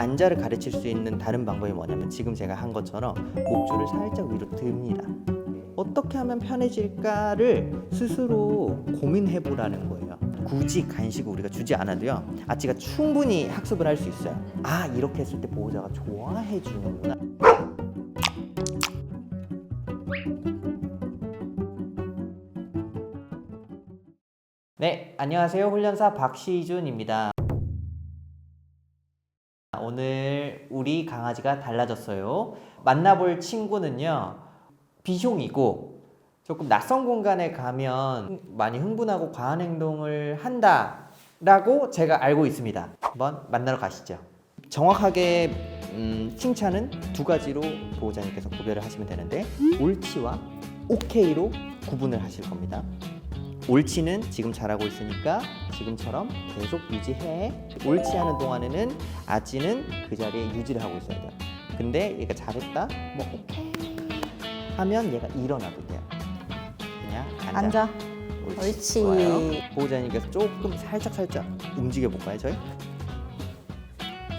앉아를 가르칠 수 있는 다른 방법이 뭐냐면 지금 제가 한 것처럼 목줄을 살짝 위로 듭니다. 어떻게 하면 편해질까를 스스로 고민해 보라는 거예요. 굳이 간식을 우리가 주지 않아도요. 아치가 충분히 학습을 할 수 있어요. 아 이렇게 했을 때 보호자가 좋아해 주는구나. 네, 안녕하세요. 훈련사 박시준입니다. 우리 강아지가 달라졌어요. 만나볼 친구는요, 비숑이고 조금 낯선 공간에 가면 많이 흥분하고 과한 행동을 한다라고 제가 알고 있습니다. 한번 만나러 가시죠. 정확하게 음, 칭찬은 두 가지로 보호자님께서 구별을 하시면 되는데 옳지와 오케이로 구분을 하실 겁니다. 옳지는 지금 잘하고 있으니까 지금처럼 계속 유지해. 옳지 않은 동안에는 아찌는 그 자리에 유지를 하고 있어야 돼요. 근데 얘가 잘했다, 뭐 오케이 하면 얘가 일어나도 돼요. 그냥 앉아. 앉아. 옳지. 좋아요. 보호자님께서 조금 살짝 살짝 움직여 볼까요, 저희?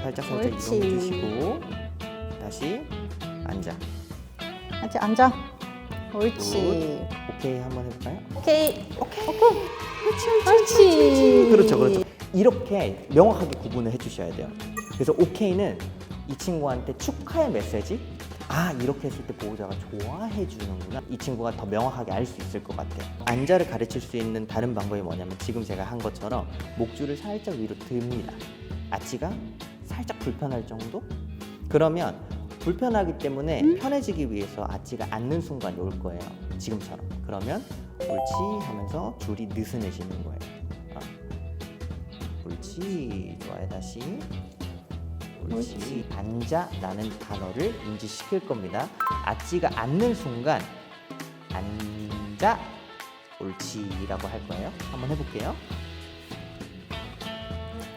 살짝 살짝 옳지. 이동해 주시고 다시 앉아. 아직 앉아. 옳지. 오케이 한번 해볼까요? 오케이. 오케이. 오케이. 옳지. 옳지. 그렇죠, 그렇죠. 이렇게 명확하게 구분을 해주셔야 돼요. 그래서 오케이는 이 친구한테 축하의 메시지. 아 이렇게 했을 때 보호자가 좋아해 주는구나. 이 친구가 더 명확하게 알 수 있을 것 같아요. 앉아를 가르칠 수 있는 다른 방법이 뭐냐면 지금 제가 한 것처럼 목줄을 살짝 위로 듭니다. 아치가 살짝 불편할 정도? 그러면 불편하기 때문에 편해지기 위해서 아치가 앉는 순간이 올 거예요. 지금처럼. 그러면 옳지 하면서 줄이 느슨해지는 거예요. 어. 옳지. 좋아요. 다시. 옳지. 옳지. 앉아라는 단어를 인지시킬 겁니다. 아찌가 앉는 순간 앉아 옳지라고 할 거예요. 한번 해볼게요.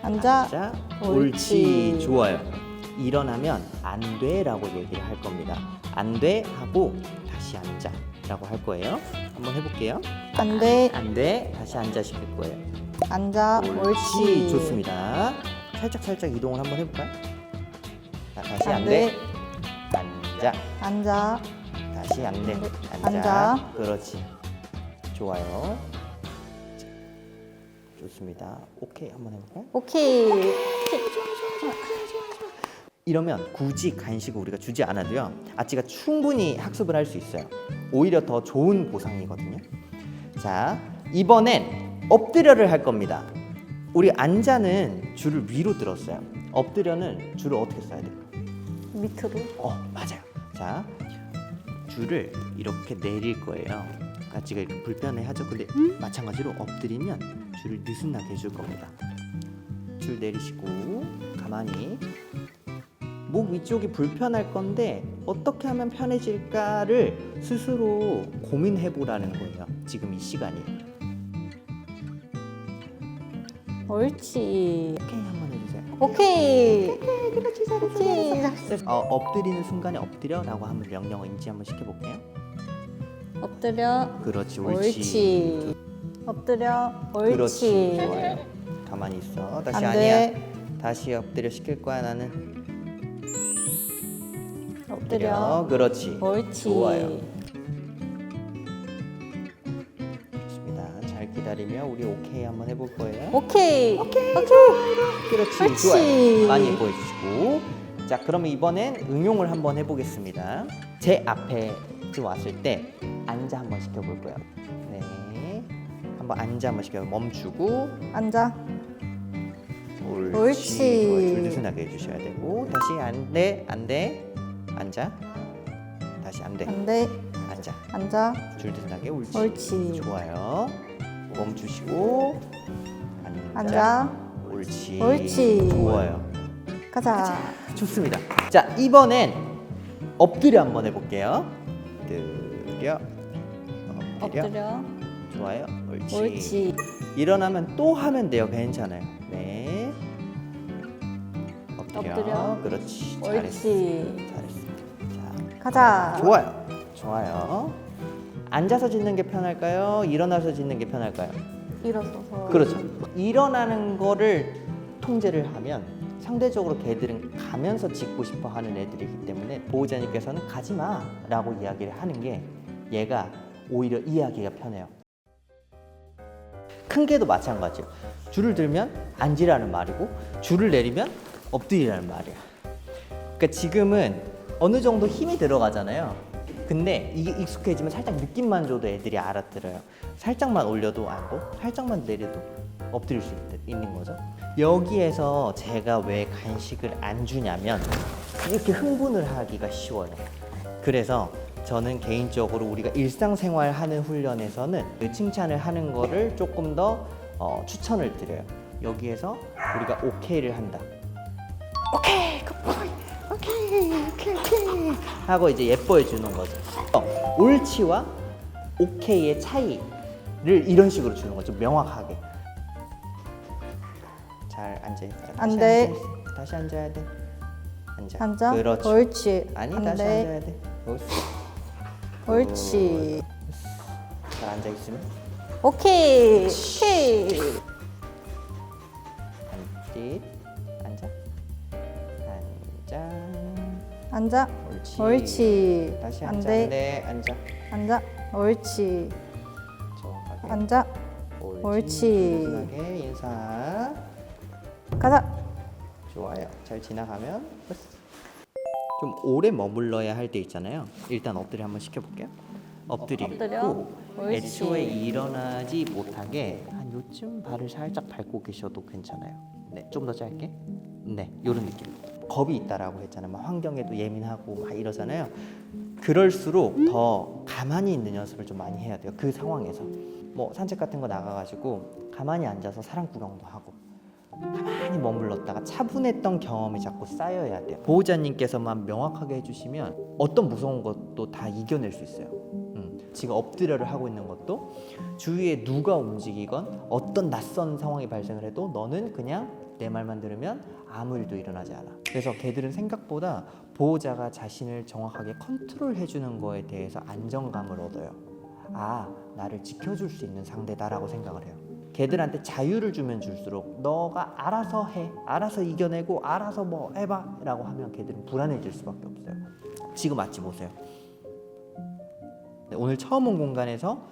앉아. 앉아 옳지. 옳지. 좋아요. 일어나면 안 돼라고 얘기를 할 겁니다. 안 돼 하고 다시 앉아라고 할 거예요. 한번 해볼게요. 안 돼. 안 돼. 다시 앉아 시킬 거예요. 앉아. 옳지. 좋습니다. 살짝 살짝 이동을 한번 해볼까요? 자, 다시 안 안 돼. 돼. 앉아. 앉아. 다시 안 돼. 앉아. 앉아. 그렇지. 좋아요. 자, 좋습니다. 오케이 한번 해볼까요? 오케이. 이 러면 굳이 간식을 우리가 주지 않아도요. 아치가 충분히 학습을 할 수 있어요. 오히려 더 좋은 보상이거든요. 자, 이번엔 엎드려를 할 겁니다. 우리 앉아는 줄을 위로 들었어요. 엎드려는 줄을 어떻게 써야 돼요? 밑으로. 어, 맞아요. 자, 줄을 이렇게 내릴 거예요. 아치가 이렇게 불편해하죠. 근데 마찬가지로 엎드리면 줄을 느슨하게 해줄 겁니다. 줄 내리시고 가만히 목 위쪽이 불편할 건데 어떻게 하면 편해질까를 스스로 고민해 보라는 거예요. 지금 이 시간이. 옳지. 오케이 한번 해주세요. 오케이. 그렇지. 잘했어. 어, 엎드리는 순간에 엎드려라고 한번 명령어 인지 한번 시켜볼게요. 엎드려. 그렇지, 옳지. 옳지. 엎드려. 그렇지, 옳지. 좋아요. 가만히 있어. 다시 안 아니야. 돼. 다시 엎드려 시킬 거야 나는. 엎드려. 그렇지. 옳지. 좋아요. 좋습니다. 잘 기다리며 우리 오케이 한번 해볼 거예요. 오케이. 오케이. 오케이. 그렇지, 그렇지. 좋아요. 많이 예뻐해 주시고. 자, 그러면 이번엔 응용을 한번 해보겠습니다. 제 앞에 왔을 때 앉아 한번 시켜볼 거예요. 네. 한번 앉아 한번 시켜 멈추고 앉아. 옳지. 옳지. 좋아요. 줄 느슨하게 해주셔야 되고 다시 안 돼, 안 돼. 앉아. 다시 안 돼. 안 돼. 앉아. 앉아. 줄 느슨하게 옳지. 옳지. 좋아요. 멈추시고 앉아. 앉아. 옳지. 옳지. 좋아요. 가자. 좋습니다. 자 이번엔 엎드려 한번 해볼게요. 엎드려. 엎드려. 엎드려. 좋아요. 옳지. 옳지. 일어나면 또 하면 돼요. 괜찮아요. 네. 엎드려. 엎드려. 그렇지. 잘했어. 옳지. 잘했어. 자, 가자. 좋아요. 좋아요. 앉아서 짖는 게 편할까요? 일어나서 짖는 게 편할까요? 일어서서. 그렇죠. 일어나는 거를 통제를 하면 상대적으로 걔들은 가면서 짖고 싶어 하는 애들이기 때문에 보호자님께서는 가지 마 라고 이야기를 하는 게 얘가 오히려 이해하기가 편해요. 큰 개도 마찬가지예요. 줄을 들면 앉으라는 말이고 줄을 내리면 엎드리라는 말이야. 그러니까 지금은 어느 정도 힘이 들어가잖아요. 근데 이게 익숙해지면 살짝 느낌만 줘도 애들이 알아들어요. 살짝만 올려도 알고, 살짝만 내려도 엎드릴 수 있, 있는 거죠. 여기에서 제가 왜 간식을 안 주냐면 이렇게 흥분을 하기가 쉬워요. 그래서 저는 개인적으로 우리가 일상생활 하는 훈련에서는 그 칭찬을 하는 거를 조금 더 어, 추천을 드려요. 여기에서 우리가 오케이를 한다. 오케이, 하고 이제 예뻐해 주는 거죠. 어, 옳지와 오케이의 차이를 이런 식으로 주는 거죠. 명확하게. 잘 앉아 있자. 안 돼. 다시 앉아야 돼. 앉아. 앉아. 그렇지. 옳지. 아니 안 다시 돼. 앉아야 돼. 옳지. 옳지. 잘 앉아 있으면 오케이. 오케이. 앉듯 앉아. 옳지. 옳지. 다시 안 앉아. 돼. 네, 앉아. 앉아. 옳지. 정확하게. 앉아. 옳지. 마지막에 인사. 가자. 좋아요. 잘 지나가면 좀 오래 머물러야 할 때 있잖아요. 일단 엎드려 한번 시켜볼게요. 엎드리고 엎드려. 옳지. 애초에 일어나지 못하게 한 요쯤 발을 살짝 밟고 계셔도 괜찮아요. 네, 좀 더 짧게. 네, 이런 느낌. 겁이 있다라고 했잖아요. 막 환경에도 예민하고 막 이러잖아요. 그럴수록 더 가만히 있는 연습을 좀 많이 해야 돼요. 그 상황에서 뭐 산책 같은 거 나가가지고 가만히 앉아서 사람 구경도 하고 가만히 머물렀다가 차분했던 경험이 자꾸 쌓여야 돼요. 보호자님께서만 명확하게 해주시면 어떤 무서운 것도 다 이겨낼 수 있어요. 음, 지금 엎드려를 하고 있는 것도 주위에 누가 움직이건 어떤 낯선 상황이 발생을 해도 너는 그냥 내 말만 들으면 아무 일도 일어나지 않아. 그래서 걔들은 생각보다 보호자가 자신을 정확하게 컨트롤 해주는 거에 대해서 안정감을 얻어요. 아, 나를 지켜줄 수 있는 상대다라고 생각을 해요. 걔들한테 자유를 주면 줄수록 너가 알아서 해, 알아서 이겨내고 알아서 뭐 해봐 라고 하면 걔들은 불안해질 수밖에 없어요. 지금 마치 보세요. 네, 오늘 처음 온 공간에서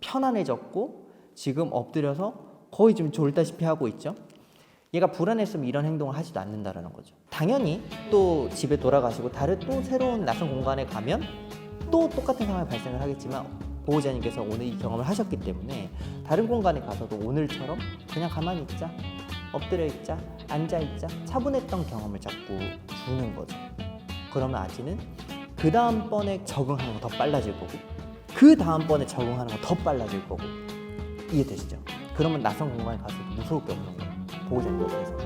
편안해졌고 지금 엎드려서 거의 지금 졸다시피 하고 있죠. 얘가 불안했으면 이런 행동을 하지도 않는다라는 거죠. 당연히 또 집에 돌아가시고 다른 또 새로운 낯선 공간에 가면 또 똑같은 상황이 발생을 하겠지만 보호자님께서 오늘 이 경험을 하셨기 때문에 다른 공간에 가서도 오늘처럼 그냥 가만히 있자, 엎드려 있자, 앉아 있자, 차분했던 경험을 자꾸 주는 거죠. 그러면 아지는 그 다음번에 적응하는 거 더 빨라질 거고 그 다음번에 적응하는 거 더 빨라질 거고 이해되시죠? 그러면 낯선 공간에 가서 무서울 게 없는 거예요. 보호자님 옆에서.